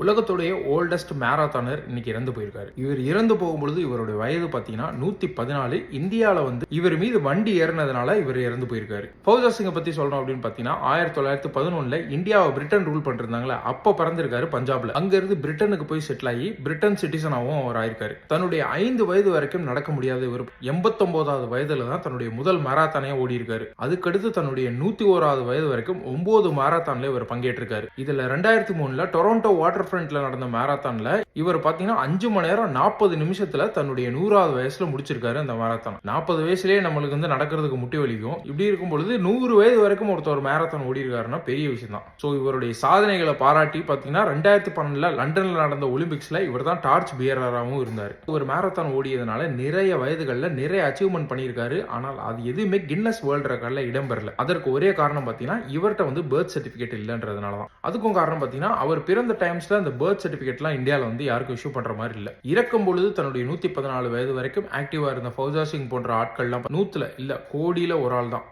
உலகத்துடைய ஓல்டஸ்ட் மேராத்தானர் இன்னைக்கு இறந்து போயிருக்காரு. இவர் இறந்து போகும்பொழுது இவருடைய வயது பார்த்தீங்கன்னா நூத்தி பதினாலு இந்தியாவில் வந்து இவர் மீது வண்டி ஏறினதுனால இவர் இறந்து போயிருக்காரு. ஃபௌஜா சிங்கை பத்தி சொல்றோம் அப்படின்னு பார்த்தீங்கன்னா ஆயிரத்தி தொள்ளாயிரத்தி பதினொன்னுல இந்தியாவை பிரிட்டன் ரூல் பண்ணிருந்தாங்களே அப்போ பிறந்திருக்காரு பஞ்சாப்ல. அங்கிருந்து பிரிட்டனுக்கு போய் செட்டில் ஆகி பிரிட்டன் சிட்டிசனாகவும் அவர் ஆயிருக்காரு. தன்னுடைய ஐந்து வயது வரைக்கும் நடக்க முடியாத இவர் எண்பத்தொன்பதாவது வயதுல தான் தன்னுடைய முதல் மேராத்தானே ஓடி இருக்காரு அதுக்கடுத்து தன்னுடைய நூத்தி ஓராவது வயது வரைக்கும் ஒன்பது மேராத்தான்ல இவர் பங்கேற்றிருக்காரு. இதுல ரெண்டாயிரத்தி மூணுல டொரண்டோ வாட்டர் ஃப்ரண்ட்ல நடந்த மேராத்தான்ல இவர் பார்த்தீங்கன்னா அஞ்சு மணி நேரம் நாற்பது நிமிஷத்துல தன்னுடைய நூறாவது வயசுல முடிச்சிருக்காரு அந்த மேரத்தான் நாற்பது வயசுலேயே நம்மளுக்கு வந்து நடக்கிறதுக்கு முட்டி வலிக்கும். இப்படி இருக்கும் பொழுது நூறு வயது வரைக்கும் ஒருத்தர் மேரத்தான் ஓடி இருக்காருன்னா பெரிய விஷயம் தான் ஸோ இவருடைய சாதனைகளை பாராட்டி பார்த்தீங்கன்னா ரெண்டாயிரத்தி பன்னெண்டுல லண்டன்ல நடந்த ஒலிம்பிக்ஸ்ல இவர் தான் டார்ச் பியரராகவும் இருந்தார். ஒரு மேரத்தான் ஓடியதுனால நிறைய வயதுகளில் நிறைய அச்சீவ்மெண்ட் பண்ணியிருக்காரு. ஆனால் அது எதுவுமே கின்னஸ் வேர்ல்டு ரெக்கார்டில் இடம்பெறல. அதற்கு ஒரே காரணம் பார்த்தீங்கன்னா இவர்கிட்ட வந்து பர்த் சர்டிஃபிகேட் இல்லைன்றதுனால தான் அதுக்கும் காரணம் பார்த்தீங்கன்னா அவர் பிறந்த டைம்ஸ்ல அந்த பர்த் சர்டிஃபிகேட்லாம் இந்தியாவில் வந்து யாருக்கும் இஷ்யூ பண்ற மாதிரி இல்லை. இறக்கும் பொழுது தன்னுடைய நூத்தி பதினாலு வயது வரைக்கும் ஆக்டிவா இருந்த ஃபௌசா சிங் போன்ற ஆட்கள்லாம் நூத்துல இல்ல கோடியில ஒரு ஆள் தான்